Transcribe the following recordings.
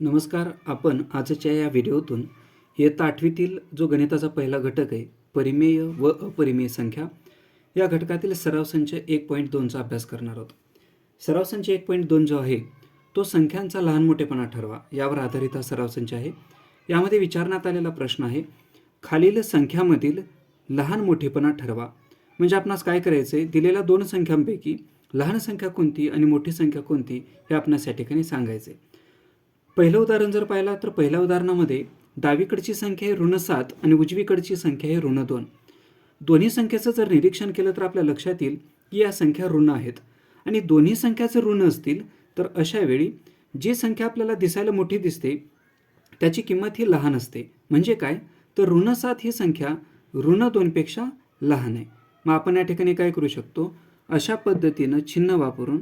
नमस्कार आपण आजच्या या व्हिडिओतून इयत्ता आठवीतील जो गणिताचा पहिला घटक आहे परिमेय व अपरिमेय संख्या या घटकातील सराव संच एक पॉईंट दोनचा अभ्यास करणार आहोत. सराव संच एक पॉईंट दोन जो आहे तो संख्यांचा लहान मोठेपणा ठरवा यावर आधारित हा सराव संच आहे. यामध्ये विचारण्यात आलेला प्रश्न आहे खालील संख्यामधील लहान मोठेपणा ठरवा. म्हणजे आपणास काय करायचं आहे दिलेल्या दोन संख्यांपैकी लहान संख्या कोणती आणि मोठी संख्या कोणती हे आपणास या ठिकाणी सांगायचे पहिलं उदाहरण जर पाहिलं तर पहिल्या उदाहरणामध्ये डावीकडची संख्या आहे ऋण सात आणि उजवीकडची संख्या आहे ऋण दोन. दोन्ही संख्येचं जर निरीक्षण केलं तर आपल्या लक्षात येईल की या संख्या ऋण आहेत. आणि दोन्ही संख्या जर ऋण असतील तर अशा वेळी जी संख्या आपल्याला दिसायला मोठी दिसते त्याची किंमत ही लहान असते. म्हणजे काय? तर ऋण सात ही संख्या ऋण दोनपेक्षा लहान आहे. मग आपण या ठिकाणी काय करू शकतो? अशा पद्धतीनं चिन्ह वापरून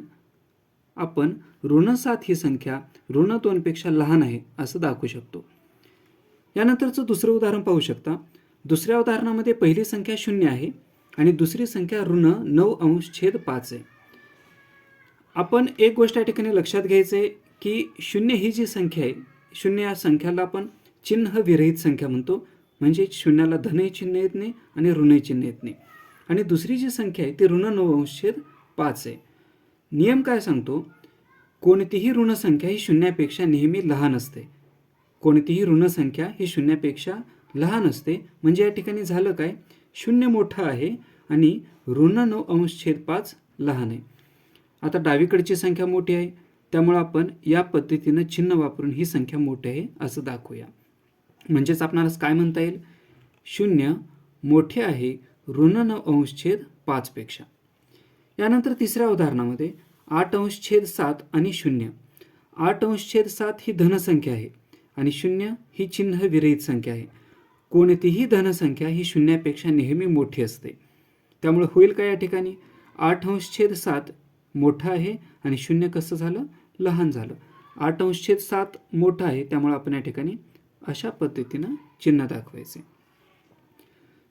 आपण ऋण सात ही संख्या ऋण दोनपेक्षा लहान आहे असं दाखवू शकतो. यानंतरचं दुसरं उदाहरण पाहू शकता. दुसऱ्या उदाहरणामध्ये पहिली संख्या शून्य आहे आणि दुसरी संख्या ऋण नऊ अंश छेद पाच आहे. आपण एक गोष्ट या ठिकाणी लक्षात घ्यायचं आहे की शून्य ही जी संख्या आहे शून्य या संख्याला आपण चिन्ह विरहित संख्या म्हणतो. म्हणजे शून्याला धनही चिन्ह येत नाही आणि ऋणही चिन्ह येत नाही. आणि दुसरी जी संख्या आहे ती ऋण नऊ अंश छेद पाच आहे. नियम काय सांगतो? कोणतीही ऋणसंख्या ही शून्यापेक्षा नेहमी लहान असते. कोणतीही ऋणसंख्या ही शून्यापेक्षा लहान असते. म्हणजे या ठिकाणी झालं काय? शून्य मोठं आहे आणि ऋण नऊ अंश छेद पाच लहान आहे. आता डावीकडची संख्या मोठी आहे. त्यामुळं आपण या पद्धतीनं चिन्ह वापरून ही संख्या मोठी आहे असं दाखवूया. म्हणजेच आपणाला काय म्हणता येईल? शून्य मोठे आहे ऋण नऊ अंश छेद पाचपेक्षा. यानंतर तिसऱ्या उदाहरणामध्ये आठ अंश छेद सात आणि शून्य. आठ अंश छेद सात ही धनसंख्या आहे आणि शून्य ही चिन्ह विरहित संख्या आहे. कोणतीही धनसंख्या ही शून्यापेक्षा नेहमी मोठी असते. त्यामुळे होईल का या ठिकाणी? आठ अंश छेद सात मोठं आहे आणि शून्य कसं झालं? लहान झालं. आठ अंश छेद सात मोठं आहे त्यामुळे आपण या ठिकाणी अशा पद्धतीनं चिन्ह दाखवायचे.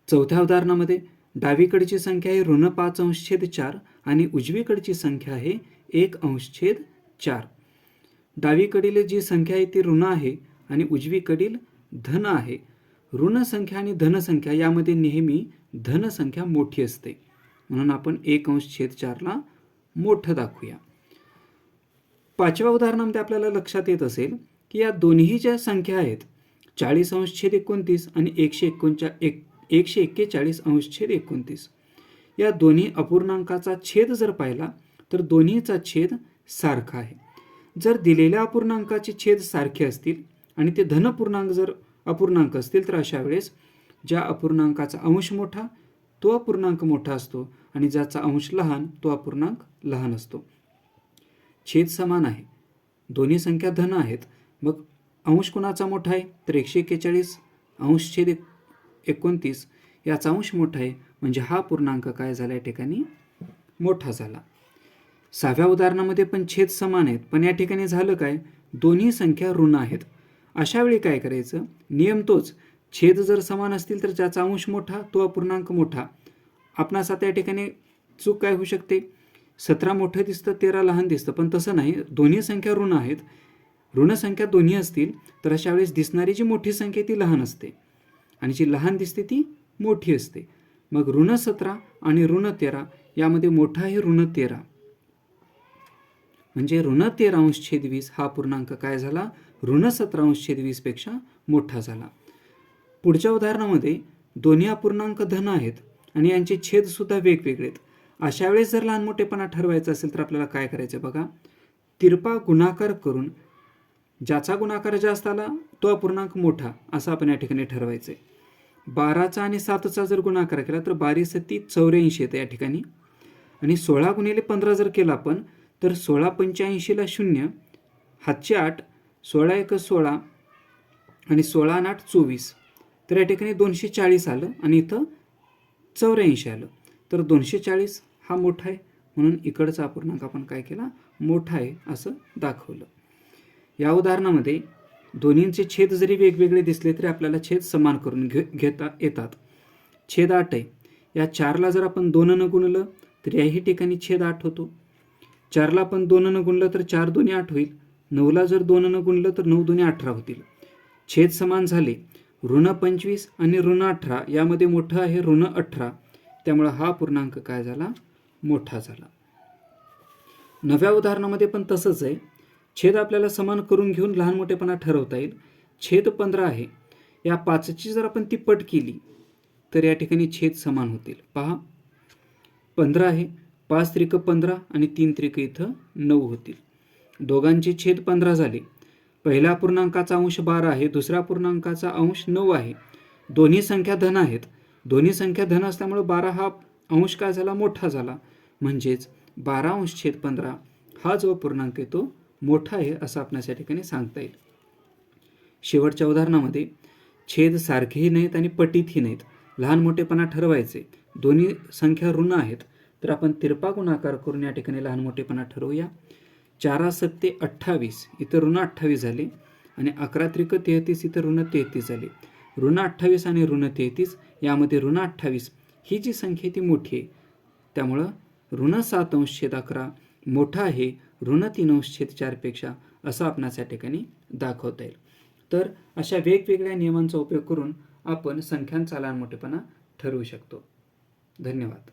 चौथ्या उदाहरणामध्ये डावीकडची संख्या आहे ऋण पाच अंश छेद चार. आणि उजवीकडची संख्या आहे एक अंश छेद चार. डावीकडील जी संख्या आहे ती ऋण आहे आणि उजवीकडील धन आहे. ऋण संख्या आणि धनसंख्या यामध्ये नेहमी धनसंख्या मोठी असते. म्हणून आपण एक अंश छेद चारला मोठं दाखवूया. पाचव्या उदाहरणामध्ये आपल्याला लक्षात येत असेल की या दोन्ही ज्या संख्या आहेत चाळीस अंश छेद एकोणतीस आणि एकशे एकोणच्या एक एकशे एक्केचाळीस अंश छेद एकोणतीस. या दोन्ही अपूर्णांकाचा छेद जर पाहिला तर दोन्हीचा छेद सारखा आहे. जर दिलेल्या अपूर्णांकाचे छेद सारखे असतील आणि ते धनपूर्णांक जर अपूर्णांक असतील तर अशा वेळेस ज्या अपूर्णांकाचा अंश मोठा तो अपूर्णांक मोठा असतो आणि ज्याचा अंश लहान तो अपूर्णांक लहान असतो. छेद समान आहे. दोन्ही संख्या धन आहेत. मग अंश कोणाचा मोठा आहे? तर एकशे एक्केचाळीस. अंश छेद एकोणतीस. याचा अंश मोठा आहे. म्हणजे हा पूर्णांक काय झाला या ठिकाणी? मोठा झाला. सहाव्या उदाहरणामध्ये पण छेद समान आहेत पण या ठिकाणी झालं काय? दोन्ही संख्या ऋण आहेत. अशा वेळी काय करायचं? नियम तोच. छेद जर समान असतील तर ज्याचा अंश मोठा तो अपूर्णांक मोठा. आपणास आता या ठिकाणी चूक काय होऊ शकते? सतरा मोठं दिसतं तेरा लहान दिसतं पण तसं नाही. दोन्ही संख्या ऋण आहेत. ऋण संख्या दोन्ही असतील तर अशा वेळेस दिसणारी जी मोठी संख्या ती लहान असते. आणि जी लहान दिसते ती मोठी असते. मग ऋण सतरा आणि ऋण तेरा यामध्ये मोठा आहे ऋण तेरा. म्हणजे ऋण तेरा अंश छेद वीस हा पूर्णांक काय झाला? ऋण सतरा अंश छेद वीसपेक्षा मोठा झाला. पुढच्या उदाहरणामध्ये दोन्ही अपूर्णांक धन आहेत आणि यांचे छेदसुद्धा वेगवेगळे आहेत. अशा वेळेस जर लहान मोठेपणा ठरवायचा असेल तर आपल्याला काय करायचं बघा? तिरपा गुणाकार करून ज्याचा गुणाकार जास्त आला तो अपूर्णांक मोठा असं आपण या ठिकाणी ठरवायचं आहे बाराचा आणि सातचा जर गुणाकार केला तर बारीस ती चौऱ्याऐंशी येतं या ठिकाणी. आणि सोळा गुणिले पंधरा जर केला आपण तर सोळा पंच्याऐंशीला शून्य हातचे आठ सोळा एक सोळा आणि सोळा आणि आठ चोवीस. तर या ठिकाणी दोनशे चाळीस आलं आणि इथं चौऱ्याऐंशी आलं. तर दोनशे चाळीस हा मोठा आहे म्हणून इकडचा अपूर्णांक आपण काय केला? मोठा आहे असं दाखवलं. या उदाहरणामध्ये दोन्हींचे छेद जरी वेगवेगळे दिसले तरी आपल्याला छेद समान करून घे घेता येतात. छेद आठ आहे. या चारला जर आपण दोननं गुणलं तर याही ठिकाणी छेद आठ होतो. चारला आपण दोननं गुणलं तर चार दोन्ही आठ होईल. नऊला जर दोननं गुणलं तर नऊ दोन्ही अठरा होतील. छेद समान झाले. ऋण पंचवीस आणि ऋण अठरा यामध्ये मोठं आहे ऋण अठरा. त्यामुळं हा पूर्णांक काय झाला? मोठा झाला. नव्या उदाहरणामध्ये पण तसंच आहे. छेद आपल्याला समान करून घेऊन लहान मोठेपणा ठरवता येईल. छेद पंधरा आहे. या पाचची जर आपण ती पट केली तर या ठिकाणी छेद समान होतील. पहा. पंधरा आहे. पाच त्रिक पंधरा आणि तीन त्रिक इथं नऊ होतील. दोघांचे छेद पंधरा झाले. पहिल्या पूर्णांकाचा अंश बारा आहे. दुसऱ्या पूर्णांकाचा अंश नऊ आहे. दोन्ही संख्या धन आहेत. दोन्ही संख्या धन असल्यामुळे बारा हा अंश काय झाला? मोठा झाला. म्हणजेच बारा अंश छेद पंधरा हा जो पूर्णांक आहे तो मोठा आहे असं आपणास या ठिकाणी सांगता येईल. शेवटच्या उदाहरणामध्ये छेद सारखेही नाहीत आणि पटीतही नाहीत. लहान मोठेपणा ठरवायचे. दोन्ही संख्या ऋण आहेत. तर आपण तिरपा गुणाकार करून या ठिकाणी लहान मोठेपणा ठरवूया. चारा सत्ते अठ्ठावीस इथं ऋण अठ्ठावीस झाले आणि अकरा त्रिक तेहतीस इथं ऋण तेहतीस झाले. ऋण अठ्ठावीस आणि ऋण तेहतीस यामध्ये ऋण अठ्ठावीस ही जी संख्या ती मोठी आहे. त्यामुळं ऋण सात अंश छेद अकरा मोठा आहे. ऋण तीन अंश चारपेक्षा असं आपणास या ठिकाणी दाखवता येईल. तर अशा वेगवेगळ्या नियमांचा उपयोग करून आपण संख्यांचा लहान मोठेपणा ठरवू शकतो. धन्यवाद.